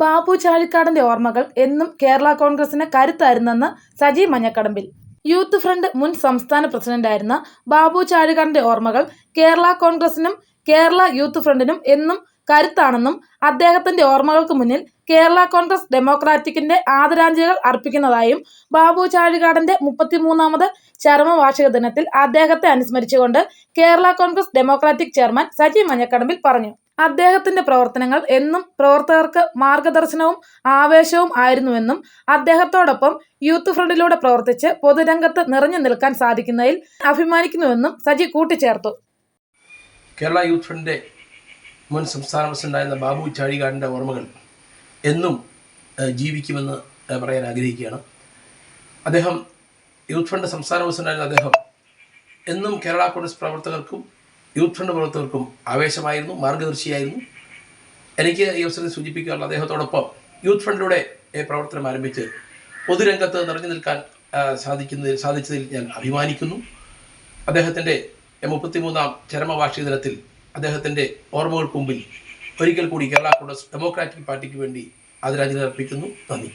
ബാബു ചാഴിക്കാടന്റെ ഓർമ്മകൾ എന്നും കേരള കോൺഗ്രസിന് കരുത്തായിരുന്നെന്ന് സജി മഞ്ഞക്കടമ്പിൽ. യൂത്ത് ഫ്രണ്ട് മുൻ സംസ്ഥാന പ്രസിഡന്റായിരുന്ന ബാബു ചാഴികാടന്റെ ഓർമ്മകൾ കേരള കോൺഗ്രസിനും കേരള യൂത്ത് ഫ്രണ്ടിനും എന്നും കരുത്താണെന്നും അദ്ദേഹത്തിന്റെ ഓർമ്മകൾക്ക് മുന്നിൽ കേരള കോൺഗ്രസ് ഡെമോക്രാറ്റിക്കിന്റെ ആദരാഞ്ജലികൾ അർപ്പിക്കുന്നതായും ബാബു ചാഴികാടന്റെ മുപ്പത്തിമൂന്നാമത് ചരമവാർഷിക ദിനത്തിൽ അദ്ദേഹത്തെ അനുസ്മരിച്ചുകൊണ്ട് കേരള കോൺഗ്രസ് ഡെമോക്രാറ്റിക് ചെയർമാൻ സജി മഞ്ഞക്കടമ്പിൽ പറഞ്ഞു. അദ്ദേഹത്തിന്റെ പ്രവർത്തനങ്ങൾ എന്നും പ്രവർത്തകർക്ക് മാർഗദർശനവും ആവേശവും ആയിരുന്നുവെന്നും അദ്ദേഹത്തോടൊപ്പം യൂത്ത് ഫ്രണ്ടിലൂടെ പ്രവർത്തിച്ച് പൊതുരംഗത്ത് നിറഞ്ഞു നിൽക്കാൻ സാധിക്കുന്നതിൽ അഭിമാനിക്കുന്നുവെന്നും സജി കൂട്ടിച്ചേർത്തു. കേരള യൂത്ത് ഫ്രണ്ടിന്റെ മുൻ സംസ്ഥാന പ്രസിഡന്റായിരുന്ന ബാബു ചാഴികാടിന്റെ ഓർമ്മകൾ എന്നും ജീവിക്കുമെന്ന് പറയാൻ ആഗ്രഹിക്കുകയാണ്. അദ്ദേഹം യൂത്ത് ഫണ്ട് സംസ്ഥാന പ്രസിഡന്റായിരുന്ന അദ്ദേഹം എന്നും കേരള കോൺഗ്രസ് പ്രവർത്തകർക്കും യൂത്ത് ഫണ്ട് പ്രവർത്തകർക്കും ആവേശമായിരുന്നു മാർഗദർശിയായിരുന്നു എനിക്ക് ഈ അവസരത്തിൽ സൂചിപ്പിക്കാനുള്ള അദ്ദേഹത്തോടൊപ്പം യൂത്ത് ഫണ്ടിലൂടെ പ്രവർത്തനം ആരംഭിച്ച് പൊതുരംഗത്ത് നിറഞ്ഞു നിൽക്കാൻ സാധിക്കുന്നതിൽ സാധിച്ചതിൽ ഞാൻ അഭിമാനിക്കുന്നു. അദ്ദേഹത്തിന്റെ മുപ്പത്തിമൂന്നാം ചരമവാർഷിക ദിനത്തിൽ അദ്ദേഹത്തിന്റെ ഓർമ്മകൾക്ക് മുമ്പിൽ ഒരിക്കൽ കൂടി കേരള കോൺഗ്രസ് ഡെമോക്രാറ്റിക് പാർട്ടിക്ക് വേണ്ടി ആദരാഞ്ജലി അർപ്പിക്കുന്നു. നന്ദി.